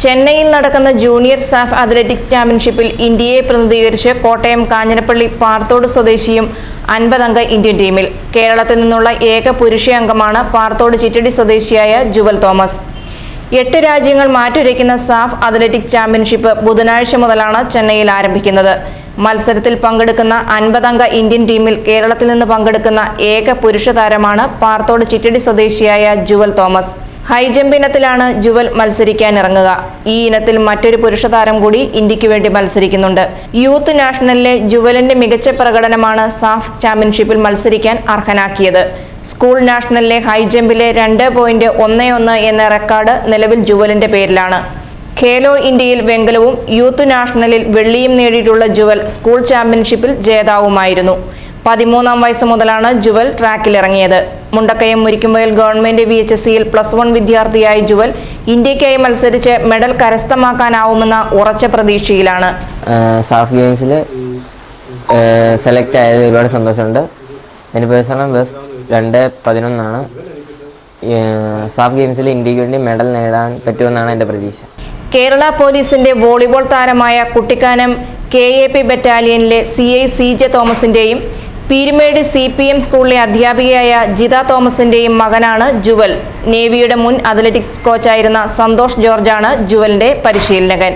ചെന്നൈയിൽ നടക്കുന്ന junior SAFF athletics ചാമ്പ്യൻഷിപ്പിൽ ഇന്ത്യയെ പ്രതിനിധീകരിച്ച് കോട്ടയം കാഞ്ഞിരപ്പള്ളി പാർത്തോട് സ്വദേശിയും അൻപതംഗ ഇന്ത്യൻ ടീമിൽ. കേരളത്തിൽ നിന്നുള്ള ഏക പുരുഷ അംഗമാണ് പാർത്തോട് ചിറ്റടി സ്വദേശിയായ ജുവൽ തോമസ്. എട്ട് രാജ്യങ്ങൾ മാറ്റുരയ്ക്കുന്ന സാഫ് അത്ലറ്റിക്സ് ചാമ്പ്യൻഷിപ്പ് ബുധനാഴ്ച മുതലാണ് ചെന്നൈയിൽ ആരംഭിക്കുന്നത്. മത്സരത്തിൽ പങ്കെടുക്കുന്ന അൻപതംഗ ഇന്ത്യൻ ടീമിൽ കേരളത്തിൽ നിന്ന് പങ്കെടുക്കുന്ന ഏക പുരുഷ താരമാണ് പാർത്തോട് ചിറ്റടി സ്വദേശിയായ ജുവൽ തോമസ്. ഹൈജമ്പ് ഇനത്തിലാണ് ജുവൽ മത്സരിക്കാൻ ഇറങ്ങുക ഈ ഇനത്തിൽ മറ്റൊരു പുരുഷ താരം കൂടി ഇന്ത്യയ്ക്ക് വേണ്ടി മത്സരിക്കുന്നുണ്ട്. യൂത്ത് നാഷണലിലെ ജുവലിന്റെ മികച്ച പ്രകടനമാണ് സാഫ് ചാമ്പ്യൻഷിപ്പിൽ മത്സരിക്കാൻ അർഹനാക്കിയത്. സ്കൂൾ നാഷണലിലെ ഹൈജമ്പിലെ രണ്ട് പോയിന്റ് ഒന്ന് ഒന്ന് എന്ന റെക്കോർഡ് നിലവിൽ ജുവലിന്റെ പേരിലാണ്. ഖേലോ ഇന്ത്യയിൽ വെങ്കലവും യൂത്ത് നാഷണലിൽ വെള്ളിയും നേടിയിട്ടുള്ള ജുവൽ സ്കൂൾ ചാമ്പ്യൻഷിപ്പിൽ ജേതാവുമായിരുന്നു. പതിമൂന്നാം വയസ്സ് മുതലാണ് ജുവൽ ട്രാക്കിലിറങ്ങിയത്. മുണ്ടക്കയം മുരിക്കുമ്പോൾ ഗവൺമെന്റ് വി എച്ച് എസ് സിയിൽ പ്ലസ് വൺ വിദ്യാർത്ഥിയായ ജുവൽ ഇന്ത്യക്കായി മത്സരിച്ച് മെഡൽ കരസ്ഥമാക്കാനാവുമെന്ന ഉറച്ച പ്രതീക്ഷയിലാണ്. സാഫ് ഗെയിംസിൽ സെലക്ട് ആയത് ഒരുപാട് സന്തോഷമുണ്ട്. എന്റെ പേഴ്സണൽ ബെസ്റ്റ് രണ്ട് പതിനൊന്നാണ്. സാഫ് ഗെയിംസിൽ ഇന്ത്യയ്ക്ക് വേണ്ടി മെഡൽ നേടാൻ പറ്റുമെന്നാണ് എന്റെ പ്രതീക്ഷ. കേരള പോലീസിന്റെ വോളിബോൾ താരമായ കുട്ടിക്കാനം കെ എ പി ബറ്റാലിയനിലെ സി ഐ സി ജെ തോമസിന്റെയും പീരുമേട് സി പി എം സ്കൂളിലെ അധ്യാപികയായ ജിത തോമസിന്റെയും മകനാണ് ജുവൽ. നേവിയുടെ മുൻ അത്ലറ്റിക്സ് കോച്ചായിരുന്ന സന്തോഷ് ജോർജാണ് ജുവലിന്റെ പരിശീലകൻ.